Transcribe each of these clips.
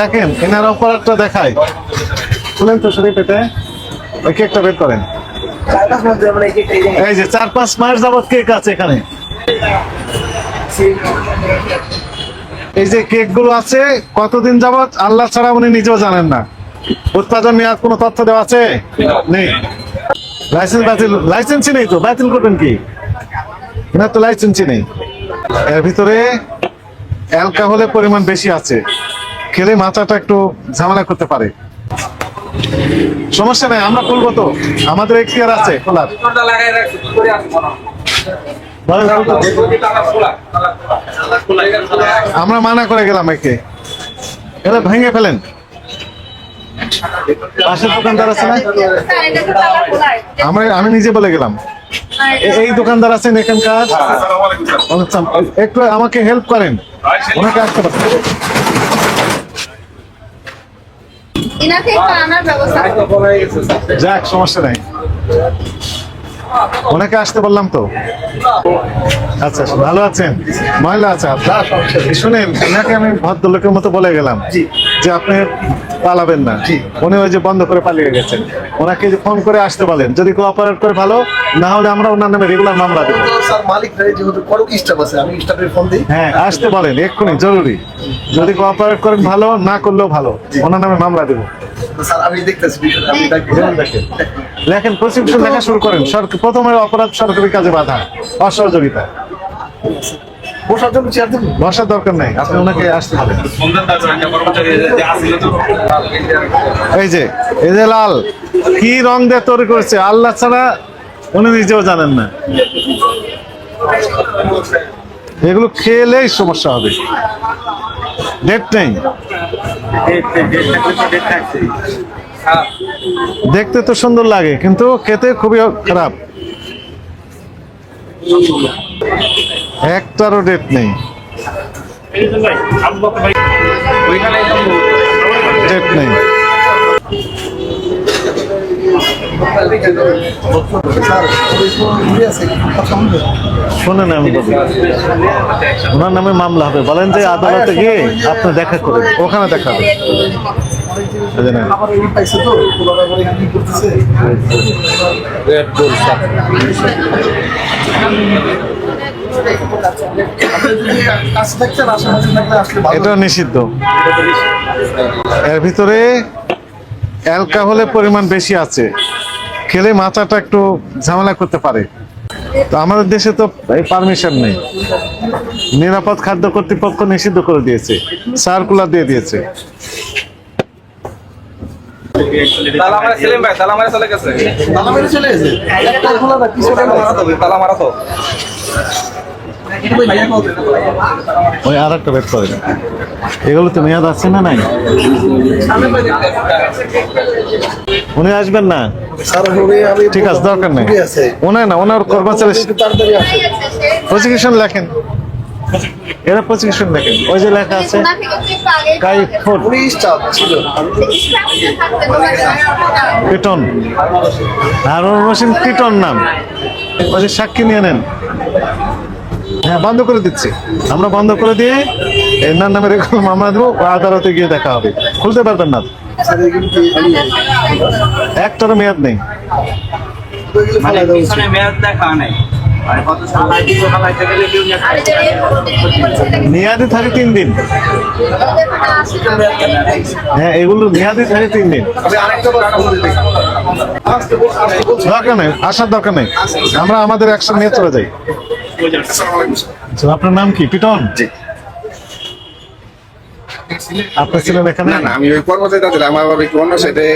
দেখেন, এনার অপারেটটা দেখায় তো শরীর পেটে। ওই কেকটা বের করেন। এই যে চার পাঁচ মাস কেক আছে এখানে। এই যে কেকগুলো আছে, কতদিন যাবত আল্লাহ ছাড়া উনি নিজেও জানেন না। উৎপাদন নেওয়ার কোনো তথ্য দেওয়া আছে? নেই। লাইসেন্স বাতিল লাইসেন্সই নেই তো, বাতিল করবেন কি? এনার তো লাইসেন্সই নেই। এর ভিতরে অ্যালকোহলের পরিমাণ বেশি আছে। খেলে মাথাটা একটু ঝামেলা করতে পারে। সমস্যা নাই আমরা খুলবো তো। আমাদের এখতিয়ার আছে খোলার। আমরা মানা করে গেলাম একে। এলে ভেঙে ফেলেন। পাশের দোকানদার আছে না? আমরা আমি নিজে বলে গেলাম। এই দোকানদার আছেন এখানকার? আচ্ছা, একটু আমাকে হেল্প করেন। ওনাকে আসতে পারেন ইনাকে আনার ব্যবস্থা যাক সমস্যা নাই। ওনাকে আসতে বললাম তো। আচ্ছা ভালো আছেন? মহিলা আছে আপনার শুনেন এনাকে আমি ভদ্রলোকের মতো বলে গেলাম যে আপনি পালাবেন না। উনি ওই যে বন্ধ করে পালিয়ে গেছেন। ওনাকে যে ফোন করে আসতে বলেন। যদি কোঅপারেট করে ভালো না হলে আমরা ওনার নামে রেগুলার মামলা দেবো। মালিক যেহেতু স্টাফ আছে আমি স্টাফের ফোন দিই। হ্যাঁ আসতে বলেন এক্ষুনি জরুরি। যদি কোঅপারেট করেন ভালো না করলেও ভালো। ওনার নামে মামলা দেবো। স্যার আমি দেখতেছি আমি লেখেন লেখা শুরু করেন। সরকার প্রথমে অপরাধ সরকারি কাজে বাধা অসহযোগিতা। বসার জন্য চেয়ার দেবো বসার দরকার নাই আপনি ওনাকে আসতে তো এই যে এই যে লাল কি রং দিয়ে তৈরি করেছে? আল্লাহ ছাড়া উনি নিজেও জানেন না। এগুলো খেলেই সমস্যা হবে। ডেট নেই। দেখতে তো সুন্দর লাগে, কিন্তু খেতে খুবই খারাপ। একটারও ডেট নেই। ডেট নেই। শোনেন আমি বলি ওনার নামে মামলা হবে। বলেন যে আদালতে গিয়ে আপনি দেখা করুন। ওখানে দেখা হবে। এটা নিষিদ্ধ। এর ভিতরে অ্যালকোহলের পরিমাণ বেশি আছে। খেলে মাথাটা একটু ঝামেলা করতে পারে। তো আমাদের দেশে তো এই পারমিশন নেই। নিরাপদ খাদ্য কর্তৃপক্ষ নিষিদ্ধ করে দিয়েছে। সার্কুলার দিয়ে দিয়েছে। তালা মারা সেলিম ভাই তালা মারা চলে গেছে? ওই আর একটা বের করে এগুলো তো মেয়াদ আছে না নাই? উনি আসবেন না? ঠিক আছে দরকার নেই। ওনার না ওনার কর্মচারী। প্রসিকিউশন লেখেন। এরা প্রসিকিউশন লেখেন। ওই যে লেখা আছে কাই ফুড ছিল। থাকতে হারুন রশিদ পিটন নাম। ওই যে সাক্ষী নিয়ে নেন। হ্যাঁ বন্ধ করে দিচ্ছি। আমরা বন্ধ করে দিয়ে এনার নামে রেখে মামলা দেবো আদালতে গিয়ে দেখা হবে। খুলতে পারবেন না। একটারও মেয়াদ নেই। পিছনে মেয়াদ মানে থাকে তিন দিন। হ্যাঁ এগুলো মেয়াদি থাকে তিন দিন। দরকার নেই আসার দরকার নেই। আমরা আমাদের অ্যাকশন নিয়ে চলে যাই। স্যার। আপনার নাম কি? পিটন? আপনার ছিলেন এখানে? না না আমি ওই কর্মচারী ছিলাম আমার একটু অন্য সাইডে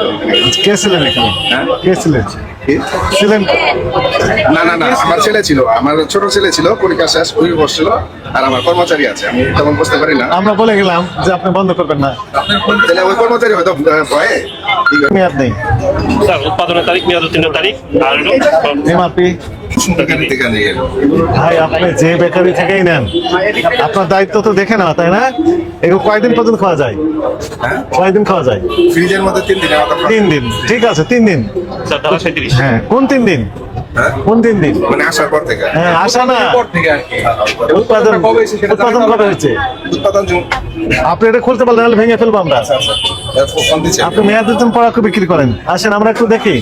তো। কে ছিলেন এখানে? হ্যাঁ? কে ছিলেন? ছিলেন না না না আমার ছেলে ছিল আমার ছোট ছেলে ছিল পরীক্ষা শেষ ওই বসছিল আর আমার কর্মচারী আছে আমি তেমন বুঝতে পারি না। আমরা বলে গেলাম যে আপনি বন্ধ করবেন না। তাহলে ওই কর্মচারী হয়তো ভয়ে। মেয়াদ নেই। স্যার উৎপাদনের তারিখ মেয়াদ উত্তীর্ণ তারিখ আর এমআরপি। এখান থেকে নিয়ে ভাই আপনি যে বেকারি থেকেই নেন আপনার দায়িত্ব তো দেখে না তাই না? এগুলো কয়দিন পর্যন্ত খাওয়া যায়? হ্যাঁ? কয়দিন খাওয়া যায়? ফ্রিজের মধ্যে তিন দিনে আমার তিন দিন। ঠিক আছে তিন দিন। হ্যাঁ কোন তিন দিন? হ্যাঁ? কোন দিন দিন? মানে আসার পর থেকে। হ্যাঁ আসা না। পর থেকে আর কি। উৎপাদন কবে হয়েছে সেটা উৎপাদন কবে হয়েছে? উৎপাদন আপনি এটা খুলতে পারলেন নাহলে ভেঙে ফেলব আমরা। আপনি মেয়াদের জন্য পড়াকে বিক্রি করেন। আসেন আমরা একটু দেখি।